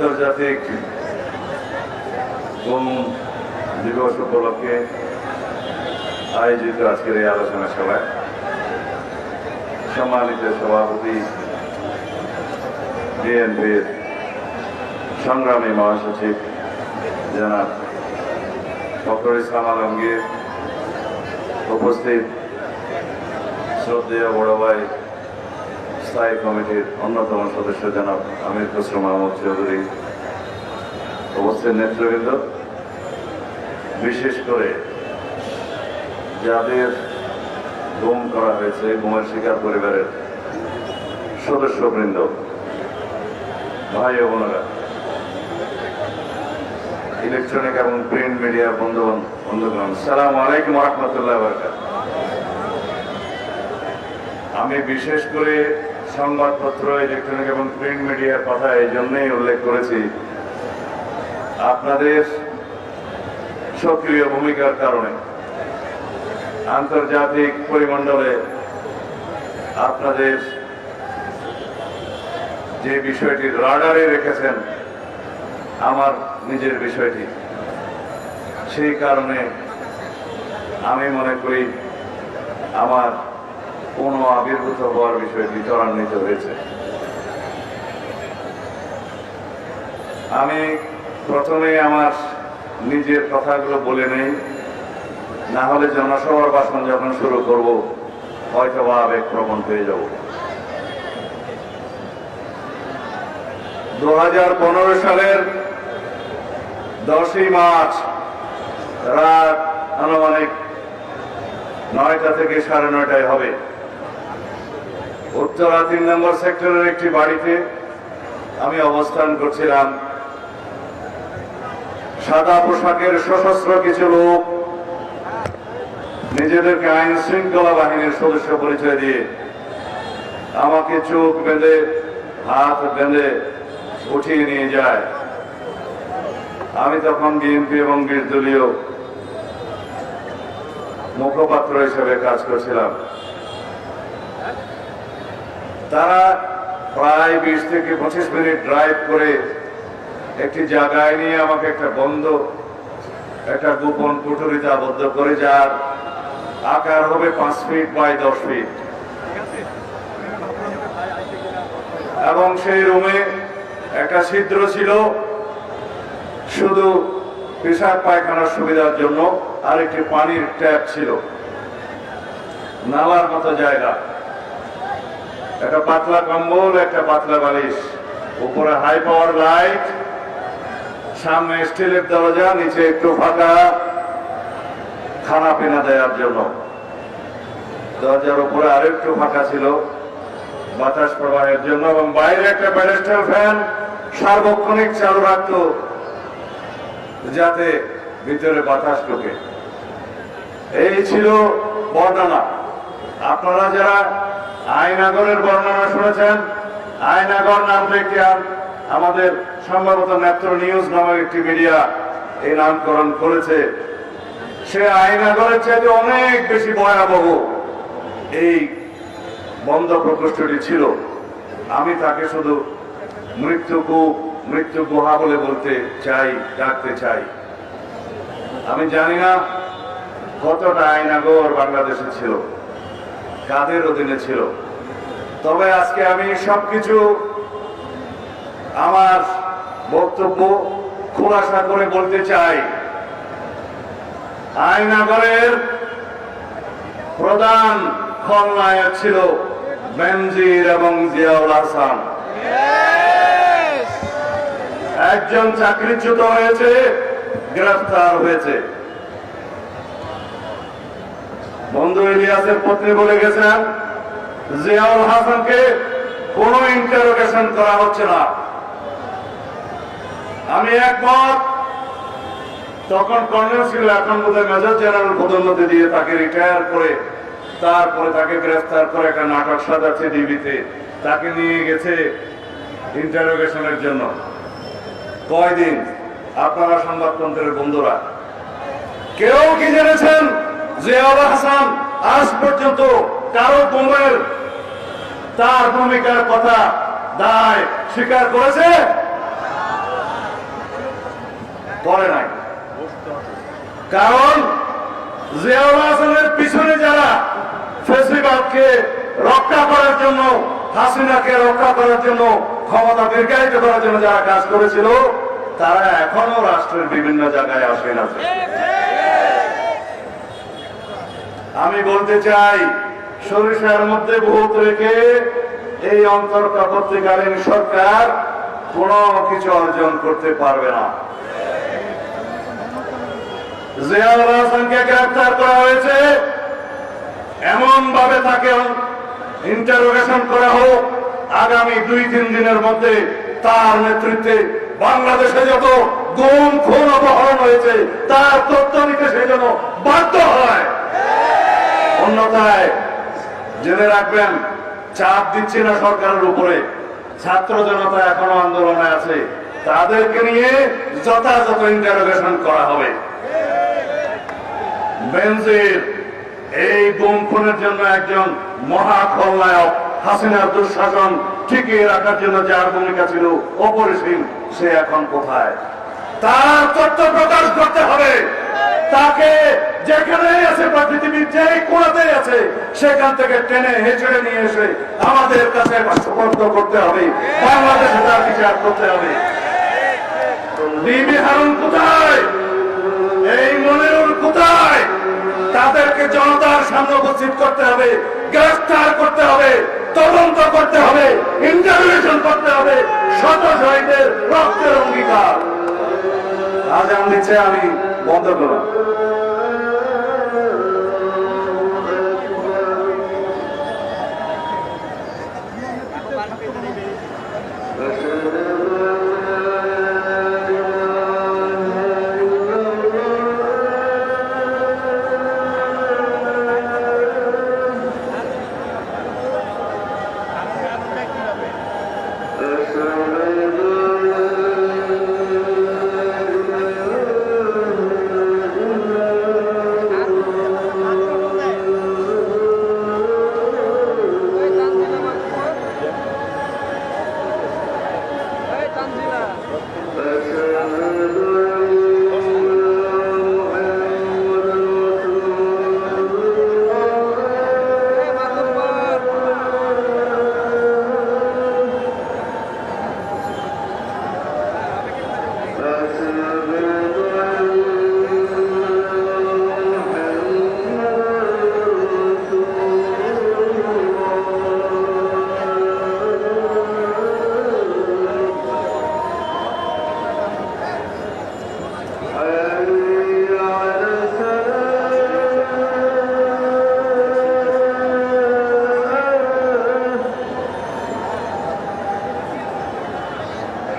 আন্তর্জাতিক গুম দিবস উপলক্ষে আয়োজিত আজকের এই আলোচনা সভায় সম্মানিত সভাপতি, বিএনপির সংগ্রামী মহাসচিব জনাব ডক্টর ইসলাম আলমগীর, উপস্থিত শ্রদ্ধেয় বড় ভাই স্থায়ী কমিটির অন্যতম সদস্য জনাব আমির খসরু মাহমুদ চৌধুরী উপস্থিত নেতৃবৃন্দ। বিশেষ করে যাদের গুম করা হয়েছে, গুমের শিকার পরিবারের সদস্যবৃন্দ, ভাই ও বোনেরা। ইলেকট্রনিক এবং প্রিন্ট মিডিয়ার বন্ধু বন্ধুগণ, সালাম আলাইকুম রহমতুল্লাহ বরকাত আমি বিশেষ করে সংবাদপত্র ইলেকট্রনিক এবং প্রিন্ট মিডিয়ার কথা এই জন্যই উল্লেখ করেছি। আপনাদের সক্রিয় ভূমিকার কারণে আন্তর্জাতিক পরিমণ্ডলে আপনাদের যে বিষয়টি রাডারে রেখেছেন, আমার নিজের বিষয়টি, সেই কারণে আমি মনে করি আমার কোনো আবির্ভূত হওয়ার বিষয়টি ত্বরান্বিত হয়েছে। আমি প্রথমে আমার নিজের কথাগুলো বলে নেই। না হলে জনসভার ভাষণ যখন শুরু করব হয়তো বা আবেগ প্রবণ হয়ে যাব। দু হাজার পনেরো সালের দশই মার্চ রাত আনুমানিক নয়টা থেকে সাড়ে নয়টায় হবে। উত্তরা তিন নম্বর সেক্টরের একটি বাড়িতে আমি অবস্থান করছিলাম। সাদা পোশাকের সশস্ত্র কিছু লোক নিজেদেরকে আইন শৃঙ্খলা বাহিনীর সদস্য পরিচয় দিয়ে আমাকে চোখ বেঁধে, হাত বেঁধে উঠিয়ে নিয়ে যায়। আমি তখন বিএনপি এবং নির্দলীয় মুখপাত্র হিসেবে কাজ করছিলাম। তারা প্রায় বিশ থেকে পঁচিশ মিনিট ড্রাইভ করে একটি জায়গায় নিয়ে আমাকে একটা বন্ধ, একটা গোপন কুঠুরিতে আবদ্ধ করে, যার আকার হবে পাঁচ ফিট বাই দশ ফিট এবং সেই রুমে একটা ছিদ্র ছিল, শুধু পেশাব পায়খানার সুবিধার জন্য আর একটি পানির ট্যাপ ছিল। নালার মতো জায়গা। একটা পাতলা কম্বল, একটা পাতলা বালিশ। উপরে হাই পাওয়ার লাইট সামনে স্টিলের দরজা, নিচে একটু ফাঁকা। খানা পিনা দেওয়ার জন্য। দরজার উপরে আরেকটু ফাঁকা ছিল। বাতাস প্রবাহের জন্য এবং বাইরে একটা প্যাডেস্টাল ফ্যান সার্বক্ষণিক চালু রাখত, যাতে ভিতরে বাতাস ঢোকে। এই ছিল বর্ণনা। আপনারা যারা আইনাগরের বর্ণনা শুনেছেন। আইনাগর নাম আম- আমাদের সম্ভবত নেত্র নিউজ নামক একটি মিডিয়া এই নামকরণ করেছে। সে আইনাগরের চাইতে অনেক বেশি ভয়াবহ এই বন্ধ প্রকোষ্ঠটি ছিল। আমি তাকে শুধু মৃত্যুকু, মৃত্যু গুহা বলে বলতে চাই, ডাকতে চাই। আমি জানি না কতটা আইনাগর বাংলাদেশে ছিল। কাদের অধীনে ছিল। তবে আজকে আমি সবকিছু আমার বক্তব্য খোলাসা করে বলতে চাই। আইনাগরের প্রধান খলনায়ক ছিল বেনজির এবং জিয়াউল হাসান। একজন চাকরিচ্যুত হয়েছে গ্রেফতার হয়েছে। বন্ধু ইলিয়াসের পত্নী বলে গেছেন, জিয়াউল হাসানকে কোন ইন্টারোগেশন করা হচ্ছে না। আমি একমত, তখন কর্নেল ছিল এখন বোধহয় মেজর জেনারেল পদোন্নতি দিয়ে তাকে রিটায়ার করে, তারপরে তাকে গ্রেফতার করে একটা নাটক সাজাচ্ছে ডিবিতে তাকে নিয়ে গেছে ইন্টারোগেশনের জন্য। কয়দিন? আপনারা সংবাদতন্ত্রের বন্ধুরা। কেউ কি জেনেছেন? জিয়াউল হাসান আজ পর্যন্ত কারও বোমের তার ভূমিকার কথা দায় স্বীকার করেছে? করে নাই। কারণ জিয়াউল হাসানের পিছনে যারা ফেসিবাদকে রক্ষা করার জন্য, হাসিনাকে রক্ষা করার জন্য, ক্ষমতা দীর্ঘায়িত করার জন্য যারা কাজ করেছিল, তারা এখনও রাষ্ট্রের বিভিন্ন জায়গায় আসেন আছে। আমি বলতে চাই, সরিষার মধ্যে ভূত রেখে এই অন্তর্বর্তীকালীন সরকার কোনো কিছু অর্জন করতে পারবে না। জিয়াউল হাসানকে গ্রেফতার করা হয়েছে। এমন ভাবে তাকে ইন্টারোগেশন করা হোক, আগামী দুই তিন দিনের মধ্যে তার নেতৃত্বে বাংলাদেশে যত গুম, খুন, অপহরণ হয়েছে, তার তথ্য নিতে সে যেন বাধ্য হয়। অন্যথায় জেনে রাখবেন, চাপ দিচ্ছি না সরকারের উপরে। ছাত্র জনতা এখনও আন্দোলনে আছে। তাদেরকে নিয়ে যথাযথ ইন্টারোগেশন করা হবে। বেনজির, এই গুম জন্য একজন মহা খলনায়ক, হাসিনার দুঃশাসন টিকিয়ে রাখার জন্য যার ভূমিকা ছিল অপরিসীম, সে এখন কোথায়? তার তথ্য প্রকাশ করতে হবে। তাকে যেখানে আছে পৃথিবীর যে কোনাতে আছে, সেখান থেকে টেনে হেঁচড়ে নিয়ে এসে আমাদের কাছে সুপর্দ করতে হবে। বাংলাদেশে তার বিচার করতে হবে। তাদেরকে জনতার সামনে করতে হবে, গ্রেফতার করতে হবে, তদন্ত করতে হবে, ইন্টারভিউশন করতে হবে, শত শহীদের রক্তের অঙ্গীকার। আজান দিচ্ছে আমি, বন্ধ করলাম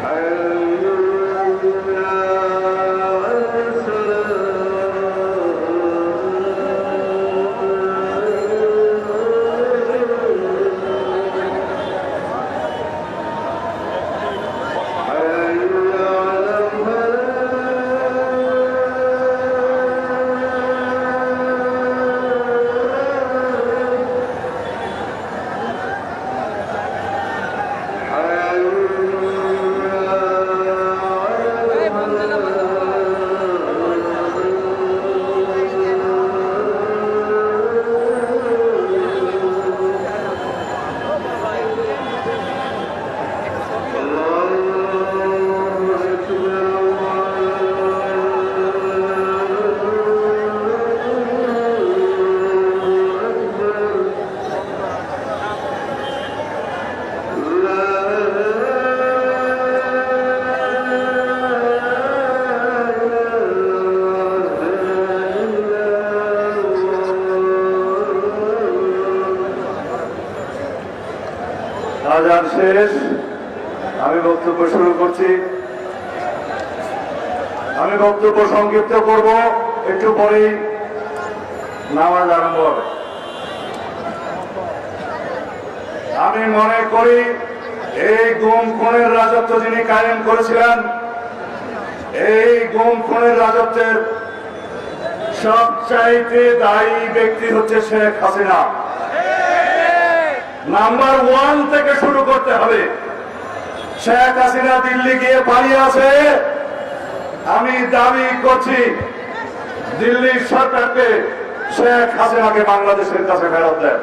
I'll আজান শেষ। আমি বক্তব্য শুরু করছি। আমি বক্তব্য সংক্ষিপ্ত করব। একটু পরেই নামাজ আরম্ভ হবে। আমি মনে করি, এই গুম খুনের রাজত্ব যিনি কায়েম করেছিলেন, এই গুম খুনের রাজত্বের সবচাইতে দায়ী ব্যক্তি হচ্ছে শেখ হাসিনা। নাম্বার ওয়ান থেকে শুরু করতে হবে। শেখ হাসিনা দিল্লি গিয়ে পালিয়ে আছে। আমি দাবি করছি দিল্লি সরকারকে শেখ হাসিনাকে বাংলাদেশের কাছে ফেরত দেন।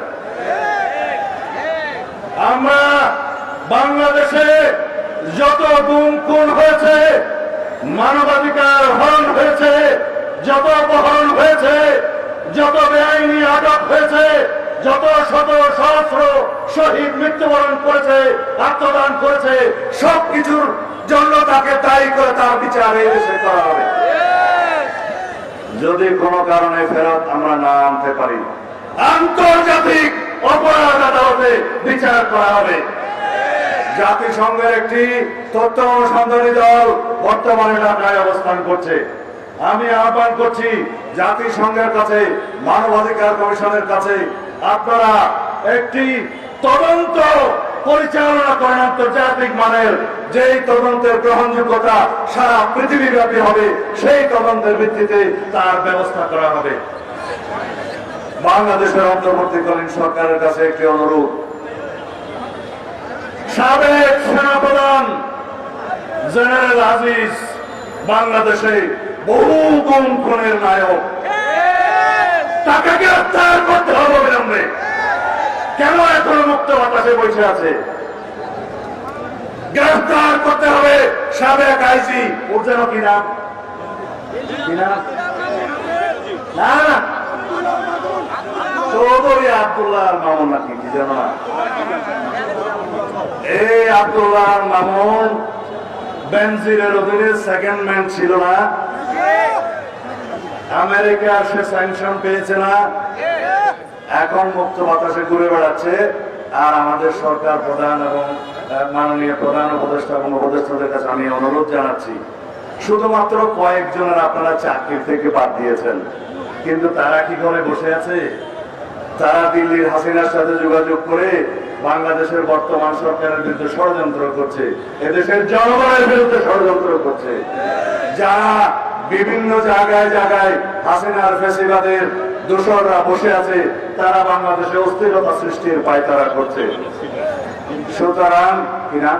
আমরা বাংলাদেশে যত গুম খুন হয়েছে, মানবাধিকার হরণ হয়েছে, যত অপহরণ হয়েছে, যত বেআইনি আটক হয়েছে যত শত সহস্র শহীদ মৃত্যুবরণ করেছে আত্মদান করেছে সবকিছুর জন্য তাকে দায়ী করে তার বিচার এই হবে যদি কোনো কারণে ফেরত আমরা না আনতে পারি, আন্তর্জাতিক অপরাধ আদালতে বিচার করা হবে। জাতিসংঘের একটি তথ্য অনুসন্ধানী দল বর্তমানে ঢাকায় অবস্থান করছে। আমি আহ্বান করছি জাতিসংঘের কাছে, মানবাধিকার কমিশনের কাছে আপনারা একটি তদন্ত পরিচালনা করেন আন্তর্জাতিক মানের। যেই তদন্তের গ্রহণযোগ্যতা সারা পৃথিবীব্যাপী হবে, সেই তদন্তের ভিত্তিতে তার ব্যবস্থা করা হবে। বাংলাদেশের অন্তর্বর্তীকালীন সরকারের কাছে একটি অনুরোধ। সাবেক সেনাপ্রধান জেনারেল আজিজ, বাংলাদেশে বহু গুম খুনের নায়ক। তাকে গ্রেফতার কেন এখনও মুক্ত বাতাসে বসে আছে? গ্রেফতার করতে হবে সাবেক আইসি ওর যেন নাম? চৌধুরী আব্দুল্লাহ মামুন নাকি? কি যেন এই আব্দুল্লাহ মামুন বেনজিরের অধীনে সেকেন্ড ম্যান ছিল না। আমেরিকা সে স্যাংশন পেয়েছে না। এখন মুক্ত বাতাসে ঘুরে বেড়াচ্ছে, আর আমাদের সরকার প্রধান এবং মাননীয় প্রধান উপদেষ্টা এবং উপদেষ্টাদের কাছে আমি অনুরোধ জানাচ্ছি। শুধুমাত্র কয়েকজনের আপনারা চাকরি থেকে বাদ দিয়েছেন, কিন্তু তারা কি করে বসে আছে? তারা দিল্লির হাসিনার সাথে যোগাযোগ করে বাংলাদেশের বর্তমান সরকারের বিরুদ্ধে ষড়যন্ত্র করছে, এদেশের জনগণের বিরুদ্ধে ষড়যন্ত্র করছে। যারা বিভিন্ন জায়গায় জায়গায় হাসিনার ফেসিবাদের দোসররা বসে আছে তারা বাংলাদেশে অস্থিরতা সৃষ্টির পায়তারা করছে। সুতরাং কিনা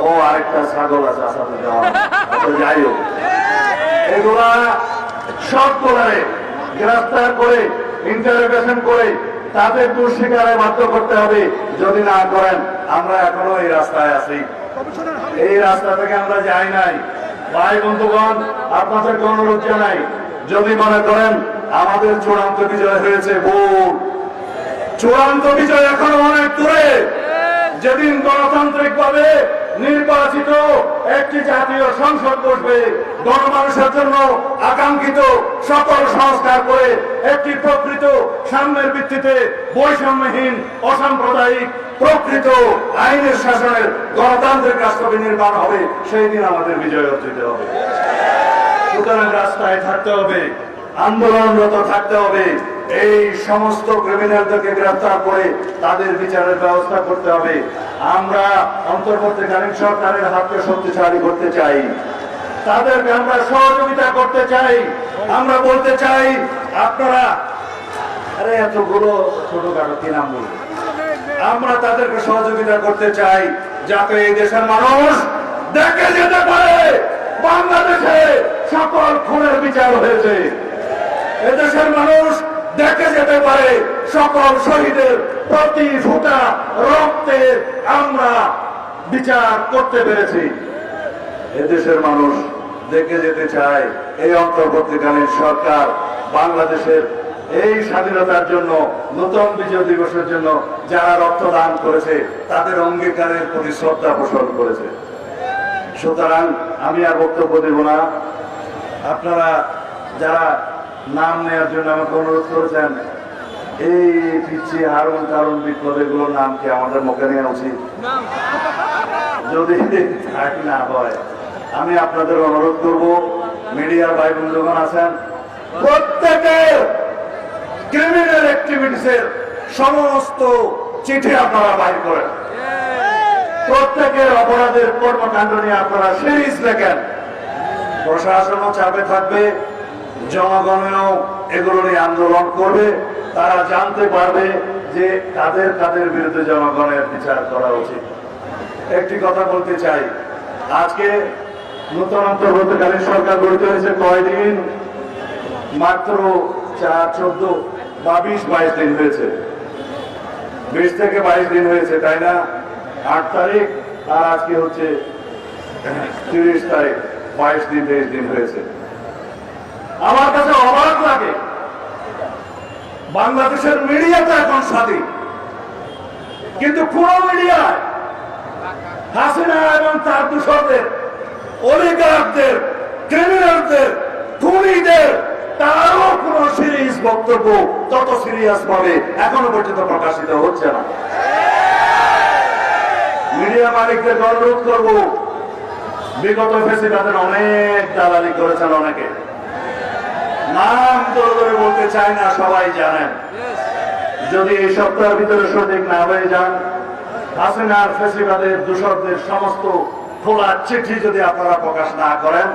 ও আরেকটা ছাগল আছে আসাদুজ্জামান আচ্ছা, যাই হোক। এগুলা সবগুলারে গ্রেফতার করে ইন্টারোগেশন করে তাদের দোষ স্বীকারে বাধ্য করতে হবে। যদি না করেন আমরা এখনও এই রাস্তায় আছি। এই রাস্তা থেকে আমরা যাই নাই। ভাই বন্ধুগণ আপনাদেরকে অনুরোধ জানাই যদি মনে করেন, আমাদের চূড়ান্ত বিজয় হয়েছে ভুল চূড়ান্ত বিজয় এখনও অনেক দূরে। যেদিন গণতান্ত্রিক ভাবে নির্বাচিত একটি জাতীয় সংসদ বসবে, গণমানুষের জন্য আকাঙ্ক্ষিত সকল সংস্কার করে একটি প্রকৃত সাম্যের ভিত্তিতে বৈষম্যহীন, অসাম্প্রদায়িক, প্রকৃত আইনের শাসনের গণতান্ত্রিক রাষ্ট্র নির্মাণ হবে, সেই দিন আমাদের বিজয় অর্জিত হবে। সুতরাং রাস্তায় থাকতে হবে, আন্দোলনরত থাকতে হবে। এই সমস্ত ক্রিমিনালদেরকে গ্রেফতার করে তাদের বিচারের ব্যবস্থা করতে হবে। আমরা অন্তর্বর্তীকালীন সরকারের হাতকে শক্তিশালী করতে চাই। তাদেরকে আমরা সহযোগিতা করতে চাই। আমরা বলতে চাই, আপনারা আরে এতগুলো ছোটখাটো কি নাম বলব? আমরা তাদেরকে সহযোগিতা করতে চাই যাতে এই দেশের মানুষ দেখে যেতে পারে বাংলাদেশে। সকল খুনের বিচার হয়েছে। এদেশের মানুষ দেখে যেতে পারে সকল শহীদের প্রতি ফুটা রক্তের আমরা বিচার করতে পেরেছি। এদেশের মানুষ দেখে যেতে চায় এই অন্তর্বর্তীকালীন সরকার বাংলাদেশের এই স্বাধীনতার জন্য, নতুন বিজয় দিবসের জন্য যারা রক্তদান করেছে, তাদের অঙ্গীকারের প্রতি শ্রদ্ধা পোষণ করেছে। সুতরাং আমি আর বক্তব্য দেব না। আপনারা যারা নাম নেওয়ার জন্য আমাকে অনুরোধ করেছেন, এই পিচ্ছি হারুন কারণ বিপ্লব, এগুলোর নাম কি আমাদের মুখে নেওয়া উচিত? যদি না হয়, আমি আপনাদের অনুরোধ করব, মিডিয়ার ভাই বন্ধুগণ আছেন প্রত্যেকের ক্রিমিনাল অ্যাক্টিভিটিসের সমস্ত চিঠি আপনারা বাইর করেন। প্রত্যেকের অপরাধের কর্মকাণ্ড নিয়ে আপনারা সিরিজ লেখেন। প্রশাসনও চাপে থাকবে, জনগণেও এগুলো নিয়ে আন্দোলন করবে। তারা জানতে পারবে যে কাদের কাদের বিরুদ্ধে জনগণের বিচার করা উচিত। একটি কথা বলতে চাই, আজকে নূতন অন্তর্বর্তীকালীন সরকার গঠিত হয়েছে কয়দিন? মাত্র চার, চোদ্দ বা বিশ, বাইশ দিন হয়েছে। বিশ থেকে বাইশ দিন হয়েছে, তাই না? আট তারিখ, আর আজকে হচ্ছে তিরিশ তারিখ। বাইশ দিন, তেইশ দিন হয়েছে। আমার কাছে অবাক লাগে, বাংলাদেশের মিডিয়াটা এখন স্বাধীন। কিন্তু কোন মিডিয়ায় হাসিনা এবং তার দূষকদের অলিগারদের, ক্রিমিনালদের, খুনিদের, তারও কোন সিরিয়াস বক্তব্য তত সিরিয়াস ভাবে এখনও পর্যন্ত প্রকাশিত হচ্ছে না। মিডিয়া মালিকদের অনুরোধ করব। বিগত ফেসিবাদের অনেক দালালি করেছেন অনেকে। নাম ধরে ধরে বলতে চাই না, সবাই জানেন। যদি এই সপ্তাহের ভিতরে সঠিক না হয়ে যান, হাসিনার ফেসিবাদের দূষকদের সমস্ত খোলা চিঠি যদি আপনারা প্রকাশ না করেন,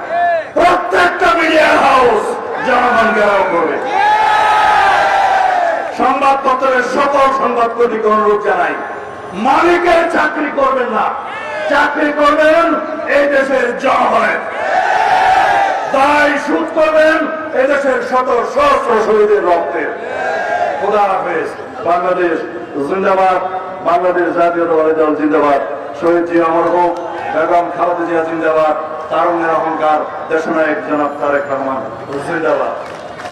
প্রত্যেকটা মিডিয়া হাউস জনগণ ঘেরাও করবে। সংবাদপত্রের সকল সংবাদকর্মীকে অনুরোধ জানাই, মালিকের চাকরি করবেন না। চাকরি করবেন, এই দেশের জনগণের দায় সুদ করবেন এদেশের শত সহস্র শহীদের রক্তের খোদা হাফেজ, বাংলাদেশ জিন্দাবাদ, বাংলাদেশ জাতীয়তাবাদী দল জিন্দাবাদ। শহীদ জিয়া মরহুম, বেগম খালেদা জিয়া জিন্দাবাদ, তারুণ্যের অহংকার, দেশনায়ক জনাব তারেক রহমান, জিন্দাবাদ।